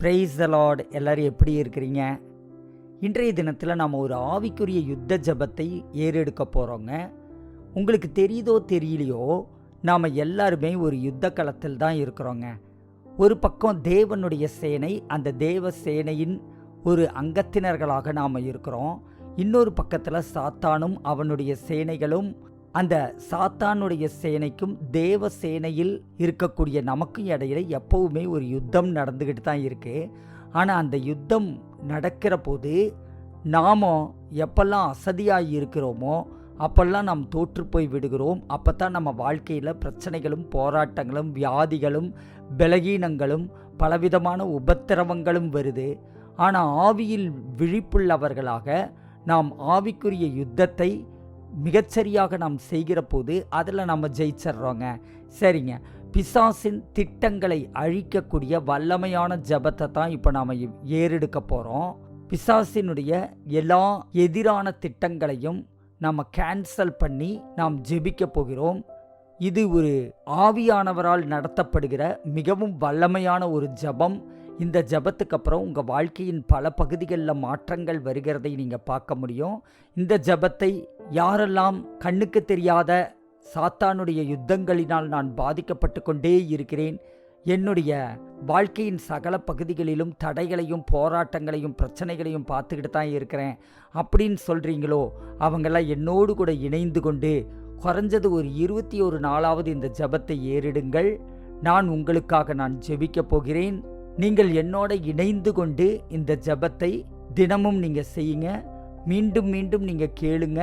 Praise the Lord எல்லாரும் எப்படி இருக்கிறீங்க? இன்றைய தினத்தில் நாம் ஒரு ஆவிக்குரிய யுத்த ஜெபத்தை ஏறெடுக்க போகிறோங்க உங்களுக்கு தெரியுதோ தெரியலையோ நாம் எல்லாருமே ஒரு யுத்த களத்தில் தான் இருக்கிறோங்க. ஒரு பக்கம் தேவனுடைய சேனை அந்த தேவ சேனையின் ஒரு அங்கத்தினர்களாக நாம் இருக்கிறோம். இன்னொரு பக்கத்தில் சாத்தானும் அவனுடைய சேனைகளும் அந்த சாத்தானுடைய சேனைக்கும் தேவ சேனையில் இருக்கக்கூடிய நமக்கும் இடையில எப்பவுமே ஒரு யுத்தம் நடந்துக்கிட்டு தான் இருக்கு. ஆனால் அந்த யுத்தம் நடக்கிற போது நாம் எப்பெல்லாம் அசதியாக இருக்கிறோமோ அப்பெல்லாம் நாம் தோற்று போய் விடுகிறோம். அப்போ தான் நம்ம வாழ்க்கையில் பிரச்சனைகளும் போராட்டங்களும் வியாதிகளும் பலகீனங்களும் பலவிதமான உபத்திரவங்களும் வருது. ஆனால் ஆவியில் விழிப்புள்ளவர்களாக நாம் ஆவிக்குரிய யுத்தத்தை மிகச்சரியாக நாம் செய்கிற போது அதில் நம்ம ஜெயிச்சிடுறோங்க. சரிங்க. பிசாசின் திட்டங்களை அழிக்கக்கூடிய வல்லமையான ஜபத்தை தான் இப்போ நாம் ஏறெடுக்க போகிறோம் பிசாசினுடைய எல்லா எதிரான திட்டங்களையும் நம்ம கேன்சல் பண்ணி நாம் ஜெபிக்க போகிறோம். இது ஒரு ஆவியானவரால் நடத்தப்படுகிற மிகவும் வல்லமையான ஒரு ஜபம். இந்த ஜபத்துக்கு அப்புறம் உங்கள் வாழ்க்கையின் பல பகுதிகளில் மாற்றங்கள் வருகிறதை நீங்கள் பார்க்க முடியும். இந்த ஜபத்தை யாரெல்லாம் கண்ணுக்கு தெரியாத சாத்தானுடைய யுத்தங்களினால் நான் பாதிக்கப்பட்டு கொண்டே இருக்கிறேன். என்னுடைய வாழ்க்கையின் சகல பகுதிகளிலும் தடைகளையும் போராட்டங்களையும் பிரச்சனைகளையும் பார்த்துக்கிட்டு தான் இருக்கிறேன். அப்படின்னு சொல்கிறீங்களோ அவங்களாம் என்னோடு கூட இணைந்து கொண்டு குறைஞ்சது ஒரு இருபத்தி ஒரு நாளாவது இந்த ஜபத்தை ஏறிடுங்கள். நான் உங்களுக்காக நான் ஜெபிக்கப் போகிறேன். நீங்கள் என்னோட இணைந்து கொண்டு இந்த ஜபத்தை தினமும் நீங்கள் செய்யுங்க. மீண்டும் மீண்டும் நீங்கள் கேளுங்க.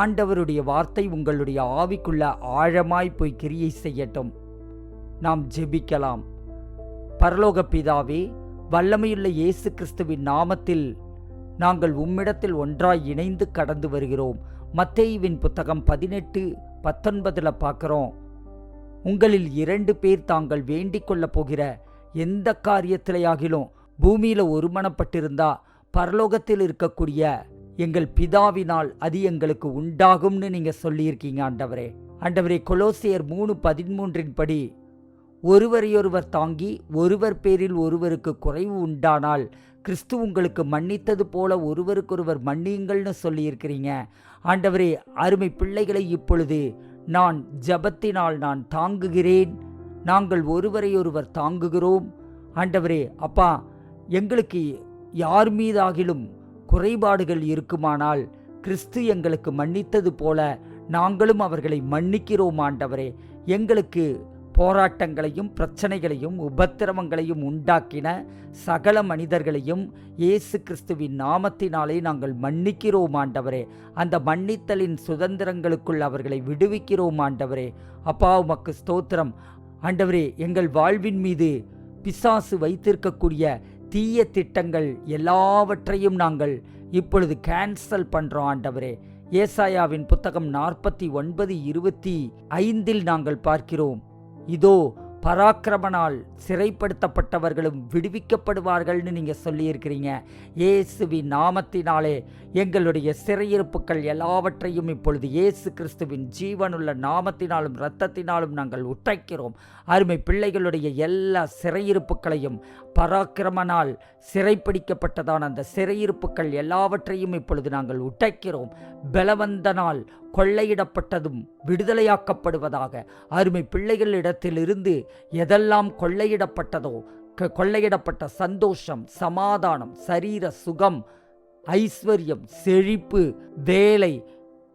ஆண்டவருடைய வார்த்தை உங்களுடைய ஆவிக்குள்ள ஆழமாய் போய் கிரியை செய்யட்டும். நாம் ஜெபிக்கலாம். பரலோக பிதாவே வல்லமையுள்ள இயேசு கிறிஸ்துவின் நாமத்தில் நாங்கள் உம்மிடத்தில் ஒன்றாய் இணைந்து கடந்து வருகிறோம். மத்தேயுவின் புத்தகம் பதினெட்டு பத்தொன்பதில் பார்க்குறோம். உங்களில் இரண்டு பேர் தாங்கள் வேண்டிக் கொள்ளப் போகிற எந்த காரியத்திலேயாகிலும் பூமியில் ஒருமனப்பட்டிருந்தா பரலோகத்தில் இருக்கக்கூடிய எங்கள் பிதாவினால் அது எங்களுக்கு உண்டாகும்னு நீங்கள் சொல்லியிருக்கீங்க ஆண்டவரே. ஆண்டவரே கொலோசியர் மூணு பதிமூன்றின் படி ஒருவரையொருவர் தாங்கி ஒருவர் பேரில் ஒருவருக்கு குறைவு உண்டானால் கிறிஸ்து உங்களுக்கு மன்னித்தது போல ஒருவருக்கொருவர் மன்னியுங்கள்னு சொல்லியிருக்கிறீங்க. ஆண்டவரே அருமை பிள்ளைகளை இப்பொழுது நான் ஜபத்தினால் நான் தாங்குகிறேன். நாங்கள் ஒருவரையொருவர் தாங்குகிறோம். ஆண்டவரே அப்பா எங்களுக்கு யார் மீதாகிலும் குறைபாடுகள் இருக்குமானால் கிறிஸ்து எங்களுக்கு மன்னித்தது போல நாங்களும் அவர்களை மன்னிக்கிறோம் ஆண்டவரே. எங்களுக்கு போராட்டங்களையும் பிரச்சனைகளையும் உபத்திரவங்களையும் உண்டாக்கின சகல மனிதர்களையும் இயேசு கிறிஸ்துவின் நாமத்தினாலே நாங்கள் மன்னிக்கிறோம் ஆண்டவரே. அந்த மன்னித்தலின் சுதந்திரங்களுக்குள் அவர்களை விடுவிக்கிறோம் ஆண்டவரே. அப்பா உமக்கு ஸ்தோத்திரம். ஆண்டவரே எங்கள் வாழ்வின் மீது பிசாசு வைத்திருக்கக்கூடிய தீய திட்டங்கள் எல்லாவற்றையும் நாங்கள் இப்பொழுது கேன்சல் பண்ணுறோம் ஆண்டவரே. ஏசாயாவின் புத்தகம் நாற்பத்தி ஒன்பது இருபத்தி ஐந்தில் நாங்கள் பார்க்கிறோம். இதோ பராக்கிரமனால் சிறைப்படுத்தப்பட்டவர்களும் விடுவிக்கப்படுவார்கள்னு நீங்கள் சொல்லியிருக்கிறீங்க. இயேசுவின் நாமத்தினாலே எங்களுடைய சிறையிருப்புகள் எல்லாவற்றையும் இப்பொழுது இயேசு கிறிஸ்துவின் ஜீவனுள்ள நாமத்தினாலும் இரத்தத்தினாலும் நாங்கள் உடைக்கிறோம். அருமை பிள்ளைகளுடைய எல்லா சிறையிருப்புகளையும் பராக்கிரமனால் சிறைப்பிடிக்கப்பட்டதான அந்த சிறையிருப்புகள் எல்லாவற்றையும் இப்பொழுது நாங்கள் உடைக்கிறோம். பலவந்தனால் கொள்ளையிடப்பட்டதும் விடுதலையாக்கப்படுவதாக அருமை பிள்ளைகளிடத்திலிருந்து எதெல்லாம் கொள்ளையிடப்பட்டதோ கொள்ளையிடப்பட்ட சந்தோஷம் சமாதானம் சரீர சுகம் ஐஸ்வர்யம் செழிப்பு வேலை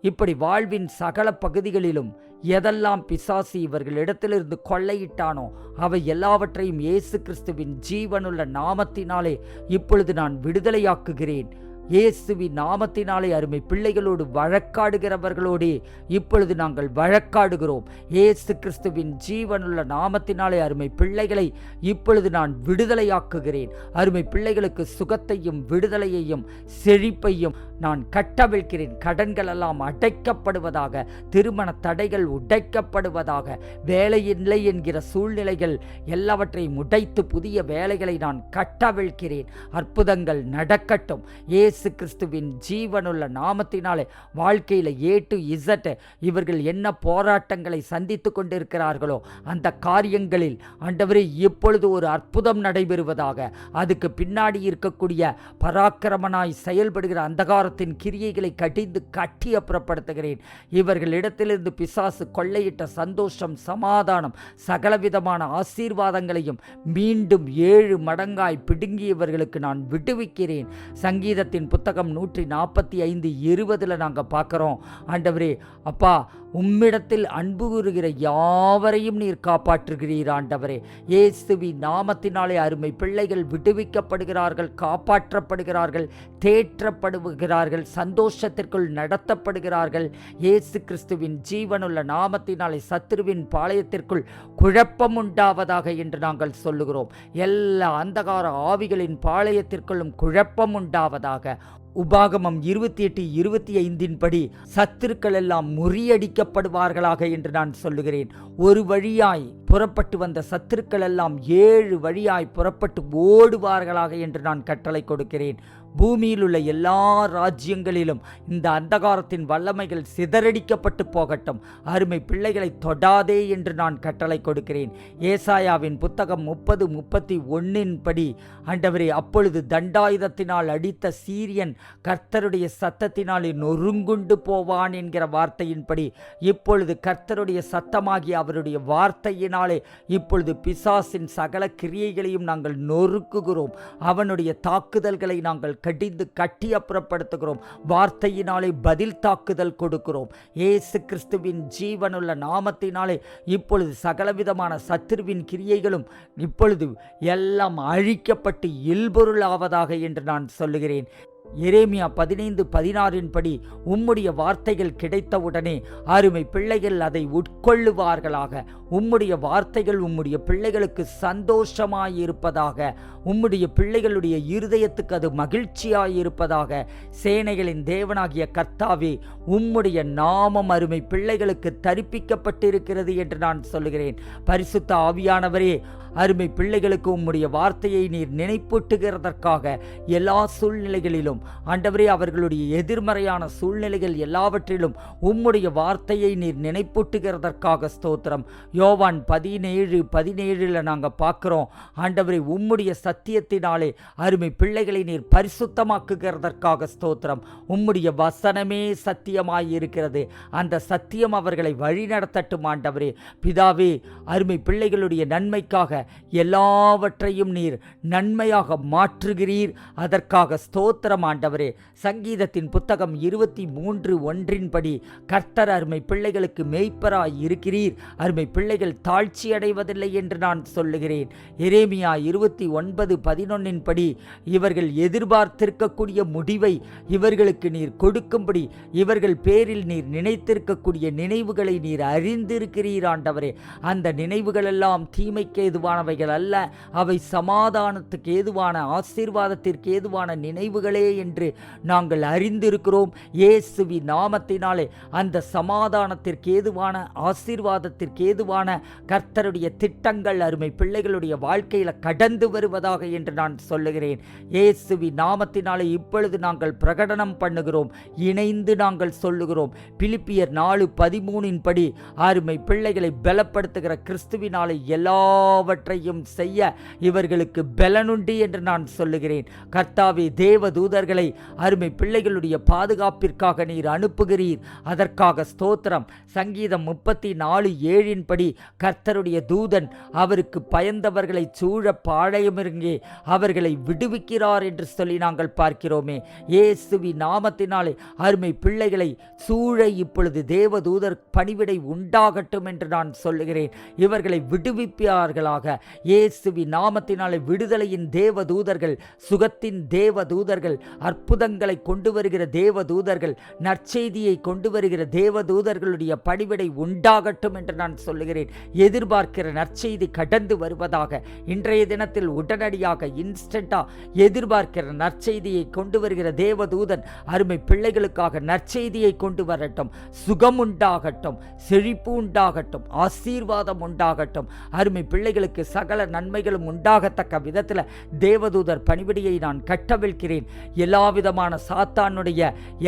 இப்படி வாழ்வின் சகல பகுதிகளிலும் எதெல்லாம் பிசாசி இவர்களிடத்திலிருந்து கொள்ளையிட்டானோ அவை எல்லாவற்றையும் இயேசு கிறிஸ்துவின் ஜீவனுள்ள நாமத்தினாலே இப்பொழுது நான் விடுதலையாக்குகிறேன். இயேசுவின் நாமத்தினாலே அருமை. பிள்ளைகளோடு வழக்காடுகிறவர்களோடே இப்பொழுது நாங்கள் வழக்காடுகிறோம். இயேசு கிறிஸ்துவின் ஜீவனுள்ள நாமத்தினாலே அருமை. பிள்ளைகளை இப்பொழுது நான் விடுதலையாக்குகிறேன். அருமை பிள்ளைகளுக்கு சுகத்தையும் விடுதலையையும் செழிப்பையும் நான் கட்டவிழ்கிறேன் கடன்கள் எல்லாம் அடைக்கப்படுவதாக திருமண தடைகள் உடைக்கப்படுவதாக வேலையில்லை என்கிற சூழ்நிலைகள் எல்லாவற்றையும் உடைத்து புதிய வேலைகளை நான் கட்டவிழ்கிறேன் அற்புதங்கள் நடக்கட்டும். ஏ இயேசு கிறிஸ்துவின் ஜீவனுள்ள நாமத்தினாலே வாழ்க்கையில் ஏ டு இசட் இவர்கள் என்ன போராட்டங்களை சந்தித்து கொண்டிருக்கிறார்களோ அந்த காரியங்களில் ஆண்டவரே இப்பொழுது ஒரு அற்புதம் நடைபெறுவதாக அதுக்கு பின்னாடி இருக்கக்கூடிய பராக்கிரமனாய் செயல்படுகிற அந்தகாரத்தின் கிரியைகளை கடிந்து கட்டி அப்புறப்படுத்துகிறேன். இவர்களிடத்திலிருந்து பிசாசு கொள்ளையிட்ட சந்தோஷம் சமாதானம் சகலவிதமான ஆசீர்வாதங்களையும் மீண்டும் ஏழு மடங்காய் பிடுங்கியவர்களுக்கு நான் விடுவிக்கிறேன். சங்கீதத்தின் புத்தகம் நூற்றி நாற்பத்தி ஐந்து இருபதில் நாங்கள் பார்க்குறோம். ஆண்டவரே அப்பா உம்மிடத்தில் அன்பு கூறுகிற யாவரையும் நீர் காப்பாற்றுகிறீர் ஆண்டவரே. இயேசுவி நாமத்தினாலே அருமை. பிள்ளைகள் விடுவிக்கப்படுகிறார்கள் காப்பாற்றப்படுகிறார்கள் தேற்றப்படுகிறார்கள் சந்தோஷத்திற்குள் நடத்தப்படுகிறார்கள். இயேசு கிறிஸ்துவின் ஜீவனுள்ள நாமத்தினாலே சத்துருவின் பாளையத்திற்குள் குழப்பம் உண்டாவதாக என்று நாங்கள் சொல்லுகிறோம். எல்லா அந்தகார ஆவிகளின் பாளையத்திற்குள்ளும் குழப்பம் உண்டாவதாக உபாகமம் இருபத்தி எட்டு இருபத்தி ஐந்தின் படி சத்துருக்கள் எல்லாம் முறியடிக்கப்படுவார்களாக என்று நான் சொல்லுகிறேன். ஒரு வழியாய் புறப்பட்டு வந்த சத்துருக்கள் எல்லாம் ஏழு வழியாய் புறப்பட்டு ஓடுவார்களாக என்று நான் கட்டளை கொடுக்கிறேன். பூமியில் உள்ள எல்லா ராஜ்யங்களிலும் இந்த அந்தகாரத்தின் வல்லமைகள் சிதறடிக்கப்பட்டு போகட்டும். அருமை பிள்ளைகளை தொடாதே என்று நான் கட்டளை கொடுக்கிறேன். ஏசாயாவின் புத்தகம் முப்பது முப்பத்தி ஒன்னின் படி ஆண்டவரே அப்பொழுது தண்டாயுதத்தினால் அடித்த சீரியன் கர்த்தருடைய சத்தத்தினாலே நொறுங்குண்டு போவான் என்கிற வார்த்தையின்படி இப்பொழுது கர்த்தருடைய சத்தமாகி அவருடைய வார்த்தையினாலே இப்பொழுது பிசாசின் சகல கிரியைகளையும் நாங்கள் நொறுக்குகிறோம். அவனுடைய தாக்குதல்களை நாங்கள் கடிந்து கட்டி அப்புறப்படுத்துகிறோம். வார்த்தையினாலே பதில் தாக்குதல் கொடுக்கிறோம். ஏசு கிறிஸ்துவின் ஜீவனுள்ள நாமத்தினாலே இப்பொழுது சகலவிதமான சத்துருவின் கிரியைகளும் இப்பொழுது எல்லாம் அழிக்கப்பட்டு இல்பொருளாவதாக என்று நான் சொல்லுகிறேன். எரேமியா பதினைந்து பதினாறின் படி உம்முடைய வார்த்தைகள் கிடைத்தவுடனே அருமை பிள்ளைகள் அதை உட்கொள்ளுவார்களாக. உம்முடைய வார்த்தைகள் உம்முடைய பிள்ளைகளுக்கு சந்தோஷமாயிருப்பதாக உம்முடைய பிள்ளைகளுடைய இருதயத்துக்கு அது மகிழ்ச்சியாயிருப்பதாக. சேனைகளின் தேவனாகிய கர்த்தாவே உம்முடைய நாமம் அருமை பிள்ளைகளுக்கு தரிப்பிக்கப்பட்டிருக்கிறது என்று நான் சொல்லுகிறேன். பரிசுத்த ஆவியானவரே அருமை பிள்ளைகளுக்கு உம்முடைய வார்த்தையை நீர் நினைப்பூட்டுகிறதற்காக எல்லா சூழ்நிலைகளிலும் ஆண்டவரே அவர்களுடைய எதிர்மறையான சூழ்நிலைகள் எல்லாவற்றிலும் உம்முடைய வார்த்தையை நீர் நினைப்பூட்டுகிறதற்காக ஸ்தோத்திரம். யோவான் பதினேழு பதினேழில் நாங்கள் பார்க்குறோம் ஆண்டவரே உம்முடைய சத்தியத்தினாலே அருமை பிள்ளைகளை நீர் பரிசுத்தமாக்குகிறதற்காக ஸ்தோத்திரம். உம்முடைய வசனமே சத்தியமாய் இருக்கிறது அந்த சத்தியம் அவர்களை வழிநடத்தட்டும் ஆண்டவரே. பிதாவே அருமை பிள்ளைகளுடைய நன்மைக்காக எல்லாவற்றையும் நீர் நன்மையாக மாற்றுகிறீர். அதற்காக ஸ்தோத்திரம் ஆண்டவரே. சங்கீதத்தின் புத்தகம் இருபத்தி மூன்று ஒன்றின்படி கர்த்தர் அருமை பிள்ளைகளுக்கு மெய்ப்பராய் இருக்கிறீர். அருமை பிள்ளைகள் தாழ்ச்சி அடைவதில்லை என்று நான் சொல்லுகிறேன். எரேமியா இருபத்தி ஒன்பது பதினொன்னின்படி இவர்கள் எதிர்பார்த்திருக்கக்கூடிய முடிவை இவர்களுக்கு நீர் கொடுக்கும்படி இவர்கள் பேரில் நீர் நினைத்திருக்கக்கூடிய நினைவுகளை நீர் அறிந்திருக்கிறீர் ஆண்டவரே. அந்த நினைவுகளெல்லாம் தீமைக்கு எதுவான ஏதுவானவைகள் அல்ல. அவை சமாதானத்துக்கு ஏதுவான ஆசீர்வாதத்திற்கு ஏதுவான நினைவுகளே என்று நாங்கள் அறிந்திருக்கிறோம். இயேசுவி நாமத்தினாலே அந்த சமாதானத்திற்கு ஏதுவான ஆசீர்வாதத்திற்கு ஏதுவான கர்த்தருடைய திட்டங்கள் அருமை பிள்ளைகளுடைய வாழ்க்கையில் கடந்து வருவதாக என்று நான் சொல்லுகிறேன். இயேசுவி நாமத்தினாலே இப்பொழுது நாங்கள் பிரகடனம் பண்ணுகிறோம். இணைந்து நாங்கள் சொல்லுகிறோம். பிலிப்பியர் நாலு பதிமூனின் படி அருமை பிள்ளைகளை பலப்படுத்துகிற கிறிஸ்துவினாலே எல்லாவற்றையும் செய்ய இவர்களுக்கு பலனுண்டு என்று நான் சொல்லுகிறேன். கர்த்தாவே தேவ தூதர்களை அருமை பிள்ளைகளுடைய பாதுகாப்பிற்காக நீர் அனுப்புகிறீர். அதற்காக ஸ்தோத்திரம். சங்கீதம் முப்பத்தி நாலு ஏழின்படி கர்த்தருடைய தூதன் அவருக்கு பயந்தவர்களை சூழ பாழையமிருங்கே அவர்களை விடுவிக்கிறார் என்று சொல்லி நாங்கள் பார்க்கிறோமே. இயேசுவி நாமத்தினாலே அருமை பிள்ளைகளை சூழ இப்பொழுது தேவதூதர் பணிவிடை உண்டாகட்டும் என்று நான் சொல்லுகிறேன். இவர்களை விடுவிப்பார்களாக இயேசுவி நாமத்தினாலே விடுதலையின் தேவதூதர்கள் சுகத்தின் தேவதூதர்கள் அற்புதங்களை கொண்டு வருகிற தேவதூதர்கள் நற்செய்தியை கொண்டு வருகிற தேவதூதர்களுடைய பணிவிடை உண்டாகட்டும் என்று நான் சொல்லுகிறேன். எதிர்பார்க்கிற நற்செய்தி கடந்து வருவதாக இன்றைய தினத்தில் உடனடியாக இன்ஸ்டண்டா எதிர்பார்க்கிற நற்செய்தியை கொண்டு வருகிற தேவதூதன் அருமை பிள்ளைகளுக்காக நற்செய்தியை கொண்டு வரட்டும். சுகம் உண்டாகட்டும் செழிப்பு உண்டாகட்டும் ஆசீர்வாதம் உண்டாகட்டும். அருமை பிள்ளைகளுக்கு இவர்களுக்கு சகல நன்மைகளும் உண்டாகத்தக்க விதத்தில் தேவதூதர் பணிவிடையை நான் கட்டவிழ்கிறேன் எல்லா விதமான சாத்தானுடைய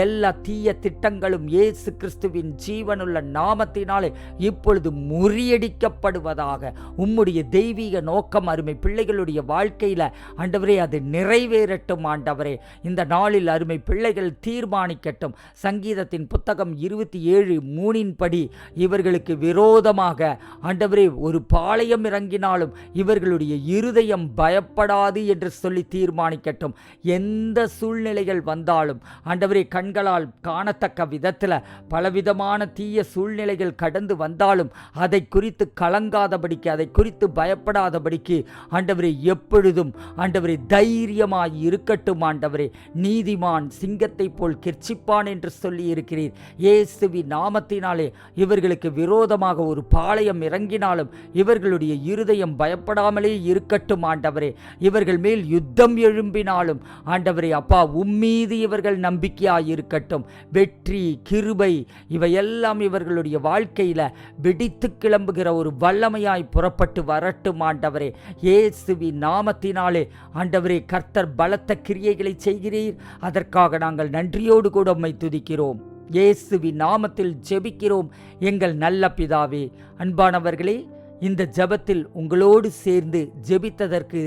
எல்லா தீய திட்டங்களும் இயேசு கிறிஸ்துவின் ஜீவனுள்ள நாமத்தினாலே இப்பொழுது முறியடிக்கப்படுவதாக. உம்முடைய தெய்வீக நோக்கம் அருமை பிள்ளைகளுடைய வாழ்க்கையில் ஆண்டவரே அது நிறைவேறட்டும் ஆண்டவரே. இந்த நாளில் அருமை பிள்ளைகள் தீர்மானிக்கட்டும். சங்கீதத்தின் புத்தகம் இருபத்தி ஏழு மூணின்படி இவர்களுக்கு விரோதமாக ஆண்டவரே ஒரு பாளையம் இறங்கினால் இறங்கினாலும் இவர்களுடைய இருதயம் பயப்படாது என்று சொல்லி தீர்மானிக்கட்டும். எந்த சூழ்நிலைகள் வந்தாலும் ஆண்டவரே கண்களால் காணத்தக்க விதத்தில் பலவிதமான தீய சூழ்நிலைகள் கடந்து வந்தாலும் அதை குறித்து கலங்காதபடிக்கு அதை குறித்து பயப்படாதபடிக்கு ஆண்டவரே எப்பொழுதும் ஆண்டவரே தைரியமாய் இருக்கட்டும் ஆண்டவரே. நீதிமான் சிங்கத்தை போல் கிர்ச்சிப்பான் என்று சொல்லி இருக்கிறீர். இயேசுவி நாமத்தினாலே இவர்களுக்கு விரோதமாக ஒரு பாளையம் இறங்கினாலும் இவர்களுடைய இருதயம் பயப்படாமலே இருக்கட்டும் ஆண்டவரே. இவர்கள் மேல் யுத்தம் எழும்பினாலும் ஆண்டவரே அப்பா உம்மீது இவர்கள் நம்பிக்கையாக இருக்கட்டும். வெற்றி கிருபை இவையெல்லாம் இவர்களுடைய வாழ்க்கையில் வெடித்து கிளம்புகிற ஒரு வல்லமையாய் புறப்பட்டு வரட்டும் ஆண்டவரே. இயேசுவி நாமத்தினாலே ஆண்டவரே கர்த்தர் பலத்த கிரியைகளை செய்கிறீர். அதற்காக நாங்கள் நன்றியோடு கூட உம்மை துதிக்கிறோம். இயேசுவி நாமத்தில் ஜெபிக்கிறோம். எங்கள் நல்ல பிதாவே அன்பானவர்களே இந்த ஜெபத்தில் உங்களோடு சேர்ந்து ஜெபித்ததற்கு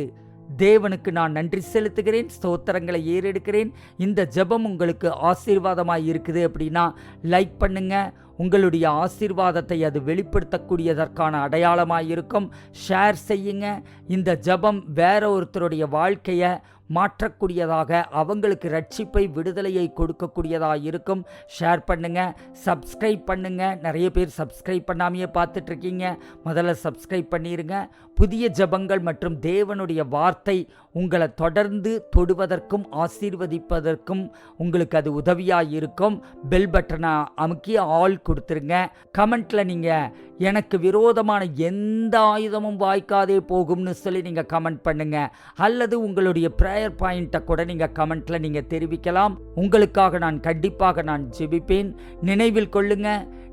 தேவனுக்கு நான் நன்றி செலுத்துகிறேன் ஸ்தோத்திரங்களை ஏறெடுக்கிறேன். இந்த ஜெபம் உங்களுக்கு ஆசீர்வாதமாக இருக்குது அப்படின்னா லைக் பண்ணுங்க. உங்களுடைய ஆசீர்வாதத்தை அது வெளிப்படுத்தக்கூடியதற்கான அடையாளமாக இருக்கும் ஷேர் செய்யுங்க. இந்த ஜெபம் வேற ஒருத்தருடைய வாழ்க்கையை மாற்றக்கூடியதாக அவங்களுக்கு ரட்சிப்பை விடுதலையை கொடுக்கக்கூடியதாக இருக்கும் ஷேர் பண்ணுங்கள் சப்ஸ்கிரைப் பண்ணுங்கள் நிறைய பேர் சப்ஸ்கிரைப் பண்ணாமையே பார்த்துட்ருக்கீங்க. முதல்ல சப்ஸ்கிரைப் பண்ணிடுங்க புதிய ஜெபங்கள் மற்றும் தேவனுடைய வார்த்தை உங்களை தொடர்ந்து தொடுவதற்கும் ஆசீர்வதிப்பதற்கும் உங்களுக்கு அது உதவியாக இருக்கும் பெல் பட்டனை அமுக்கி ஆல் கொடுத்துருங்க. கமெண்ட்டில் நீங்கள் எனக்கு விரோதமான எந்த ஆயுதமும் வாய்க்காதே போகும்னு சொல்லி நீங்கள் கமெண்ட் பண்ணுங்க. அல்லது உங்களுடைய ப்ரேயர் பாயிண்ட்டை கூட நீங்கள் கமெண்ட்டில் நீங்கள் தெரிவிக்கலாம். உங்களுக்காக நான் கண்டிப்பாக நான் ஜெபிப்பேன். நினைவில் கொள்ளுங்க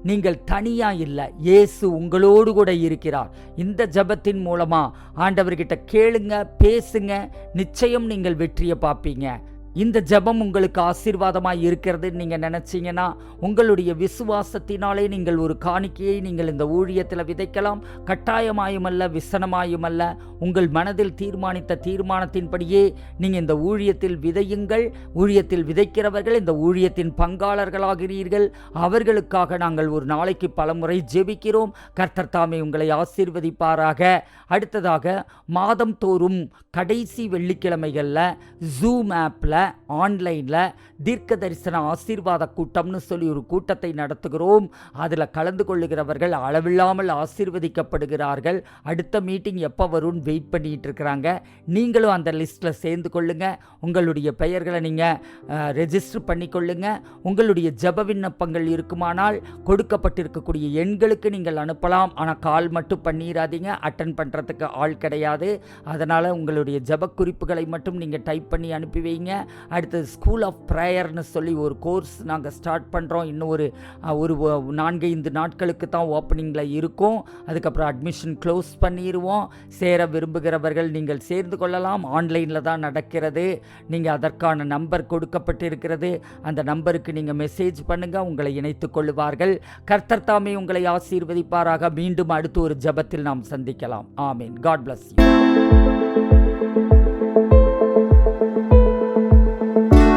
நீங்கள் தனியா இல்லை இயேசு உங்களோடு கூட இருக்கிறார். இந்த ஜெபத்தின் மூலமா ஆண்டவர்கிட்ட கேளுங்க பேசுங்க நிச்சயம் நீங்கள் வெற்றியை பார்ப்பீங்க. இந்த ஜெபம் உங்களுக்கு ஆசீர்வாதமாக இருக்கிறதுன்னு நீங்கள் நினச்சிங்கன்னா உங்களுடைய விசுவாசத்தினாலே நீங்கள் ஒரு காணிக்கையை நீங்கள் இந்த ஊழியத்தில் விதைக்கலாம். கட்டாயமாயுமல்ல விசனமாயுமல்ல. உங்கள் மனதில் தீர்மானித்த தீர்மானத்தின்படியே நீங்கள் இந்த ஊழியத்தில் விதையுங்கள். ஊழியத்தில் விதைக்கிறவர்கள் இந்த ஊழியத்தின் பங்காளர்களாகிறீர்கள். அவர்களுக்காக நாங்கள் ஒரு நாளைக்கு பலமுறை ஜெபிக்கிறோம். கர்த்தர் தாமே உங்களை ஆசீர்வதிப்பாராக. அடுத்ததாக மாதம் தோறும் கடைசி வெள்ளிக்கிழமைகளில் ஜூம் ஆப்பில் ஆன்லைனில் தீர்க்க தரிசன ஆசீர்வாத கூட்டம்னு சொல்லி ஒரு கூட்டத்தை நடத்துகிறோம். அதில் கலந்து கொள்ளுகிறவர்கள் அளவில்லாமல் ஆசீர்வதிக்கப்படுகிறார்கள். அடுத்த மீட்டிங் எப்போ வரும்னு வெயிட் பண்ணிகிட்டு இருக்கிறாங்க. நீங்களும் அந்த லிஸ்ட்டில் சேர்ந்து கொள்ளுங்கள் உங்களுடைய பெயர்களை நீங்கள் ரெஜிஸ்டர் பண்ணிக்கொள்ளுங்க. உங்களுடைய ஜெப விண்ணப்பங்கள் இருக்குமானால் கொடுக்கப்பட்டிருக்கக்கூடிய எண்களுக்கு நீங்கள் அனுப்பலாம். ஆனால் கால் மட்டும் பண்ணிடாதீங்க அட்டன் பண்ணுறதுக்கு ஆள் கிடையாது. அதனால் உங்களுடைய ஜப குறிப்புகளை மட்டும் நீங்கள் டைப் பண்ணி அனுப்பி வைங்க. அடுத்தது ஸ்கூல் ஆஃப் ப்ரேயர்னு சொல்லி ஒரு கோர்ஸ் நாங்கள் ஸ்டார்ட் பண்ணுறோம் இன்னும் ஒரு ஒரு நான்கைந்து நாட்களுக்கு தான் ஓப்பனிங்கில் இருக்கும். அதுக்கப்புறம் அட்மிஷன் க்ளோஸ் பண்ணிடுவோம் சேர விரும்புகிறவர்கள் நீங்கள் சேர்ந்து கொள்ளலாம். ஆன்லைனில் தான் நடக்கிறது. நீங்கள் அதற்கான நம்பர் கொடுக்கப்பட்டிருக்கிறது. அந்த நம்பருக்கு நீங்கள் மெசேஜ் பண்ணுங்கள் உங்களை இணைத்துக் கொள்ளுவார்கள். கர்த்தர் தாமே உங்களை ஆசீர்வதிப்பாராக. மீண்டும் அடுத்து ஒரு ஜெபத்தில் நாம் சந்திக்கலாம். ஆமீன். God bless you